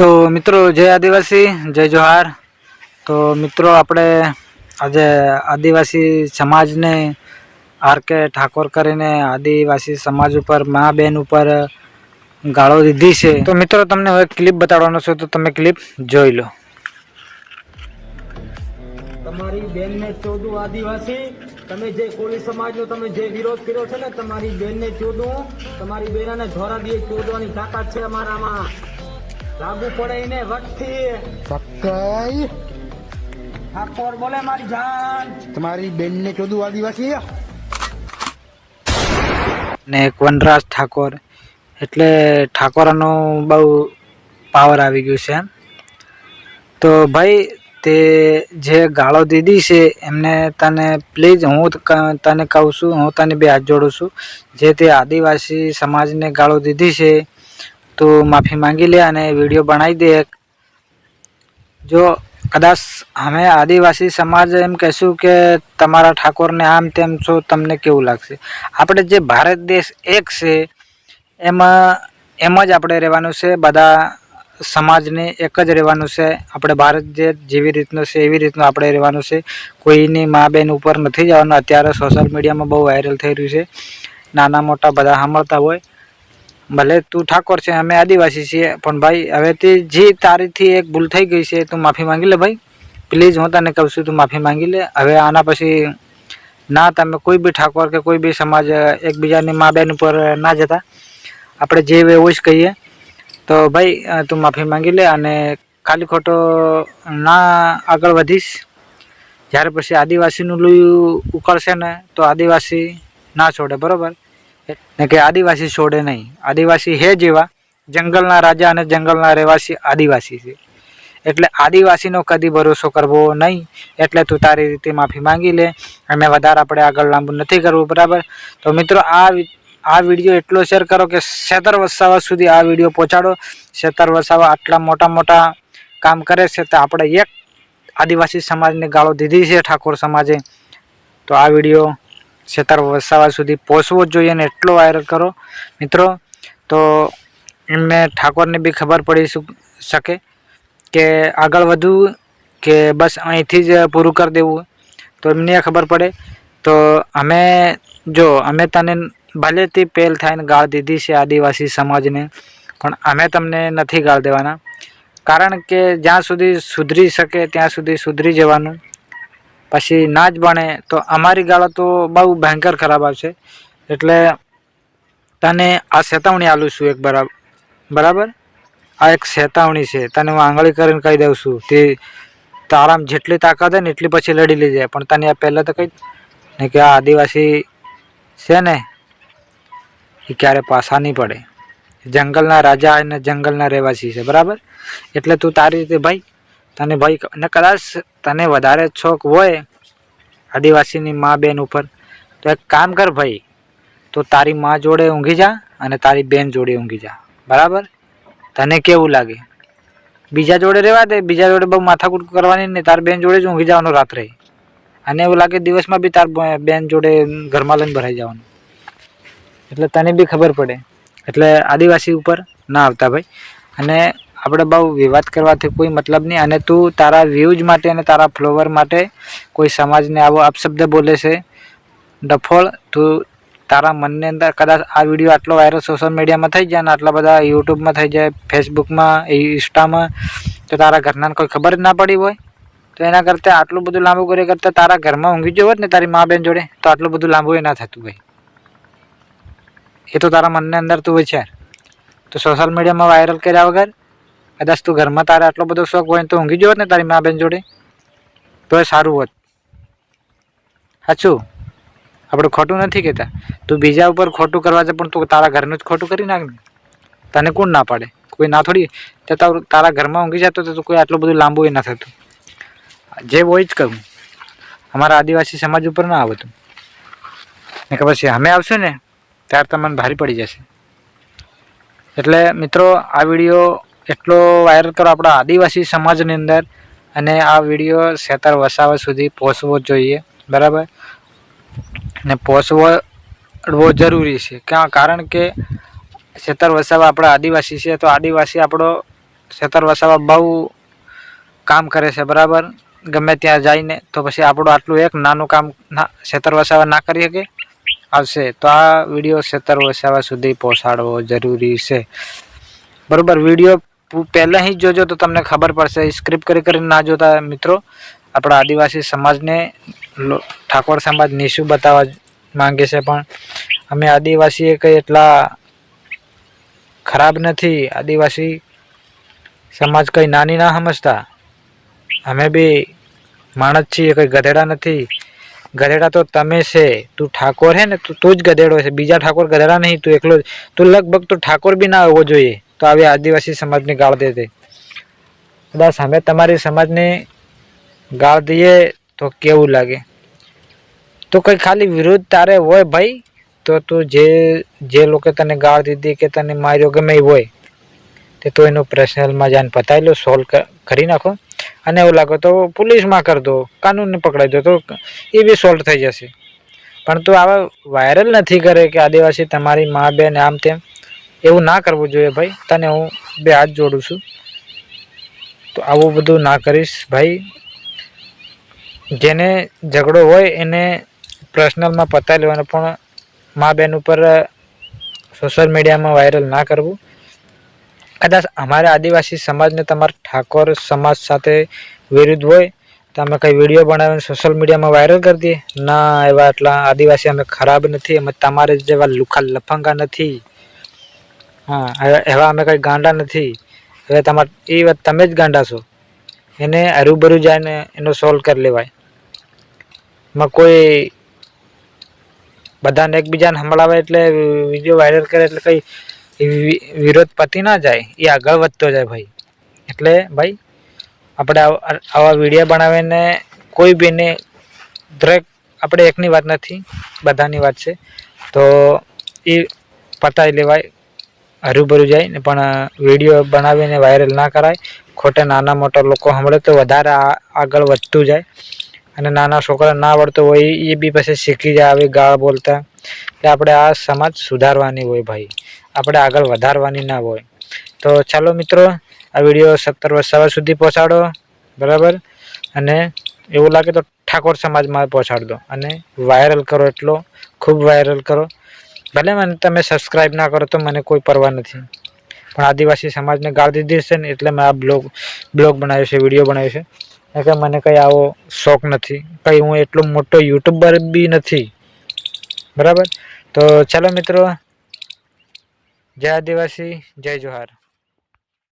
તો મિત્રો, જય આદિવાસી, જય જોહાર. તો મિત્રો, આપણે આજે આદિવાસી સમાજને આર કે ઠાકોર કરીને આદિવાસી સમાજ ઉપર, મા બેન ઉપર ગાળો દીધી છે. તો મિત્રો, તમને હવે ક્લિપ બતાડવાનો છે, તો તમે ક્લિપ જોઈ લો. તમારી બેનને ચોદું આદિવાસી, તમે જે કોળી સમાજનો તમે જે વિરોધ કર્યો છે ને, તમારી બેનને ચોદું. તમારી બેનાને ધોરા દે ચોદવાની તાકાત છે અમારામાં. લાગુ પડે ને વટથી સક્કાઈ. ઠાકોર બોલે મારી જાન. તમારી બેનને ચોદુ આદિવાસી ને એક વનરાજ ઠાકોર. એટલે ઠાકોરાનો બહુ પાવર આવી ગયું છે એમ. તો ભાઈ તે જે ગાળો દીધી છે એમને તને પ્લીઝ હું તને કહું છું હું તને બે હાથ જોડું છું. જે તે આદિવાસી સમાજને ગાળો દીધી છે તું માફી માંગી લે અને વીડિયો બનાવી દે. જો, કદાચ અમે આદિવાસી સમાજ એમ કહેશું કે તમારા ઠાકોરને આમ તેમ છો, તમને કેવું લાગશે? આપણે જે ભારત દેશ એક છે, એમાં, એમ જ આપણે રહેવાનું છે, બધા સમાજને એક જ રહેવાનું છે. આપણે ભારત જે જેવી રીતનું છે, એવી રીતનું આપણે રહેવાનું છે. કોઈની મા બેન ઉપર નથી જવાનું. અત્યારે સોશિયલ મીડિયામાં બહુ વાયરલ થઈ રહ્યું છે. નાના મોટા બધા સાંભળતા હોય. ભલે તું ઠાકોર છે, અમે આદિવાસી છીએ, પણ ભાઈ, હવે તે જે તારીથી એક ભૂલ થઈ ગઈ છે, તું માફી માંગી લે ભાઈ. પ્લીઝ હું તને કહું છું, તું માફી માંગી લે. હવે આના પછી ના તમે કોઈ બી ઠાકોર કે કોઈ બી સમાજ એકબીજાની મા બેન ઉપર ના જતા. આપણે જે એવું જ કહીએ. તો ભાઈ તું માફી માંગી લે અને ખાલી ખોટો ના આગળ વધીશ. જ્યારે પછી આદિવાસીનું લોહી ઉકળશે ને, તો આદિવાસી ના છોડે, બરોબર? ને કે આદિવાસી છોડે નહીં. આદિવાસી હે જેવા, જંગલના રાજા અને જંગલના રહેવાસી આદિવાસી છે. એટલે આદિવાસીનો કદી ભરોસો કરવો નહીં. એટલે તું તારી રીતે માફી માંગી લે. અને વધારે આપણે આગળ લાંબુ નથી કરવું, બરાબર? તો મિત્રો, આ આ વીડિયો એટલો શેર કરો કે સેતર વસાવા સુધી આ વીડિયો પહોંચાડો. સેતર વસાવા આટલા મોટા મોટા કામ કરે છે તો આપણે એક આદિવાસી સમાજને ગાળો દીધી છે ઠાકોર સમાજે. તો આ વીડિયો સેતર વસાવા સુધી પહોંચવો જોઈએ ને એટલો વાયરલ કરો. મિત્રો, તો એમને ઠાકોરને બી ખબર પડી શકે કે આગળ વધવું કે બસ અહીંથી જ પૂરું કરી દેવું. તો એમને ખબર પડે. તો અમે, જો, અમે તને ભલેથી પહેલ થઈને ગાળ દીધી છે આદિવાસી સમાજને, પણ અમે તમને નથી ગાળ દેવાના. કારણ કે જ્યાં સુધી સુધરી શકે, ત્યાં સુધી સુધરી જવાનું. પછી ના જ બને તો અમારી ગાળો તો બહુ ભયંકર ખરાબ આવશે. એટલે તને આ ચેતવણી આલું છું એક બરાબર બરાબર? આ એક ચેતવણી છે. તને હું આંગળી કરીને કહી દઉં છું તે તારામાં જેટલી તાકાત હોય ને એટલી પછી લડી લેજે. પણ તને આ પહેલાં તો કહી ને કે આ આદિવાસી છે ને, એ ક્યારે પાછા નહીં પડે. જંગલના રાજા અને જંગલના રહેવાસી છે. બરાબર? એટલે તું તારી રીતે ભાઈ તને ભાઈ ને કદાચ તને વધારે શોખ હોય આદિવાસીની મા બેન ઉપર, તો એક કામ કર ભાઈ, તો તારી મા જોડે ઊંઘી જા અને તારી બેન જોડે ઊંઘી જા. બરાબર? તને કેવું લાગે? બીજા જોડે રહેવા દે, બીજા જોડે બહુ માથાકૂટ કરવાની નહીં, તાર બેન જોડે જ ઊંઘી જવાનું રાત્રે. અને એવું લાગે દિવસમાં બી તાર બેન જોડે ઘરમાં લઈને ભરાઈ જવાનું. એટલે તને બી ખબર પડે. એટલે આદિવાસી ઉપર ના આવતા ભાઈ. અને આપણે બહુ વિવાદ કરવાથી કોઈ મતલબ નહીં. અને તું તારા વ્યૂઝ માટે અને તારા ફ્લોવર માટે કોઈ સમાજને આવો અપશબ્દ બોલે છે? ડફોળ તું તારા મનની અંદર કદાચ આ વીડિયો આટલો વાયરલ સોશિયલ મીડિયામાં થઈ જાય ને આટલા બધા યુટ્યુબમાં થઈ જાય ફેસબુકમાં ઇન્સ્ટામાં તો તારા ઘરનાને કોઈ ખબર જ ના પડી હોય? તો એના કરતાં આટલું બધું લાંબુ કરે કરતાં તારા ઘરમાં ઊંઘી જવું હોત ને તારી મા બેન જોડે, તો આટલું બધું લાંબુ એ ના થતું ભાઈ એ તો તારા મનની અંદર તું વિચાર તો સોશિયલ મીડિયામાં વાયરલ કર્યા વગર કદાચ તું ઘરમાં તારે આટલો બધો શોખ હોય તો ઊંઘી ગયો ને તારી મા બેન જોડે? તો એ સારું હોત. સાચું? આપણે ખોટું નથી કહેતા. તું બીજા ઉપર ખોટું કરવા છે પણ તું તારા ઘરનું જ ખોટું કરી નાખ તને કોણ ના પાડે? કોઈ ના થોડી? તે તારું ઘરમાં ઊંઘી જતો તો કોઈ આટલું બધું લાંબુ એ ના થતું. જે હોય જ કહું અમારા આદિવાસી સમાજ ઉપર ના આવતું ને કે પછી અમે આવશું ને, ત્યારે તમને ભારી પડી જશે. એટલે મિત્રો, આ વીડિયો એટલો વાયરલ કરો આપણા આદિવાસી સમાજની અંદર અને આ વીડિયો સેતર વસાવા સુધી પહોંચવો જોઈએ, બરાબર? ને પહોંચવો જરૂરી છે. ક્યાં કારણ કે સેતર વસાવા આપણા આદિવાસી છે, તો આદિવાસી આપણો સેતર વસાવા બહુ કામ કરે છે, બરાબર? ગમે ત્યાં જઈને તો પછી આપણું આટલું એક નાનું કામ ના ખેતર વસાવા ના કરી શકે? આવશે. તો આ વીડિયો સેતર વસાવા સુધી પહોંચાડવો જરૂરી છે. બરાબર, વીડિયો પહેલાં જ જોજો તો તમને ખબર પડશે સ્ક્રિપ્ટ કરી કરીને ના જોતા મિત્રો. આપણા આદિવાસી સમાજને ઠાકોર સમાજ નીચું બતાવવા માંગે છે પણ અમે આદિવાસીએ કંઈ એટલા ખરાબ નથી. આદિવાસી સમાજ કંઈ નાની ના સમજતા. અમે બી માણસ છીએ, કંઈ ગધેડા નથી. ગધેડા તો તમે છે, તું ઠાકોર હે ને, તું તું જ ગધેડો છે. બીજા ઠાકોર ગધેડા નહીં, તું એકલો તું લગભગ તું ઠાકોર બી ના હોવો જોઈએ. તો આવી આદિવાસી સમાજને ગાળ દે દે. કદાચ અમે તમારી સમાજને ગાળ દઈએ તો કેવું લાગે? તો કંઈ ખાલી વિરોધ તારે હોય ભાઈ, તો તું જે જે લોકો તને ગાળ દીધી કે તને માર્યો ગમે એ હોય, તે તો એનું પર્સનલમાં જાણ પતાવી લો સોલ્વ કરી નાખો. અને એવું લાગે તો પોલીસમાં કરી દો, કાનૂનને પકડાઈ દો, તો એ બી સોલ્વ થઈ જશે. પણ તું આવા વાયરલ નથી કરે કે આદિવાસી તમારી મા બેન આમ તેમ? એવું ના કરવું જોઈએ ભાઈ. તને હું બે હાથ જોડું છું. તો આવું બધું ના કરીશ ભાઈ. જેને ઝઘડો હોય એને પર્સનલમાં પતાવી લેવાનો, પણ મા બેન ઉપર સોશિયલ મીડિયામાં વાયરલ ના કરવું. કદાચ અમારા આદિવાસી સમાજને તમારા ઠાકોર સમાજ સાથે વિરુદ્ધ હોય, તો અમે કંઈ વીડિયો બનાવીને સોશિયલ મીડિયામાં વાયરલ કરી દઈએ. ના, એવા એટલા આદિવાસી અમે ખરાબ નથી. અમે તમારે જેવા લુખા લફંગા નથી. હા એવા અમે કંઈ ગાંડા નથી. હવે તમારે, એ વાત તમે જ ગાંડા છો. એને હરુભરું જાય એનો સોલ્વ કરી લેવાય. એમાં કોઈ બધાને એકબીજાને સંભળાવે એટલે વીડિયો વાયરલ કરે એટલે કંઈ વિરોધ પતી ના જાય, એ આગળ વધતો જાય ભાઈ. એટલે ભાઈ, આપણે આવા વીડિયો બનાવીને કોઈ બીને દરેક, આપણે એકની વાત નથી, બધાની વાત છે. તો એ પતાવી લેવાય. હરુભરું જાય પણ વીડિયો બનાવીને વાયરલ ના કરાય. ખોટે નાના મોટા લોકો સાંભળે તો વધારે આગળ વધતું જાય. અને નાના છોકરા ના આવડતો હોય, એ બી પછી શીખી જાય આવી ગાળ બોલતા. એટલે આપણે આ સમાજ સુધારવાની હોય ભાઈ. આપણે આગળ વધારવાની ના હોય. તો ચાલો મિત્રો, આ વીડિયો સત્તર વર્ષ સવાર સુધી પહોંચાડો. બરાબર? અને એવું લાગે તો ઠાકોર સમાજમાં પહોંચાડ દો અને વાયરલ કરો એટલો. ખૂબ વાયરલ કરો. ભલે મને તમે સબસ્ક્રાઈબ ના કરો તો મને કોઈ પરવા નથી. પણ આદિવાસી સમાજને ગાળ દીધી છે ને એટલે મેં આ બ્લોગ બ્લોગ બનાવ્યો છે વીડિયો બનાવ્યો છે. એટલે મને કંઈ આવો શોખ નથી. કંઈ હું એટલો મોટો યુટ્યુબર બી નથી. બરાબર? તો ચાલો મિત્રો, જય આદિવાસી, જય જોહાર.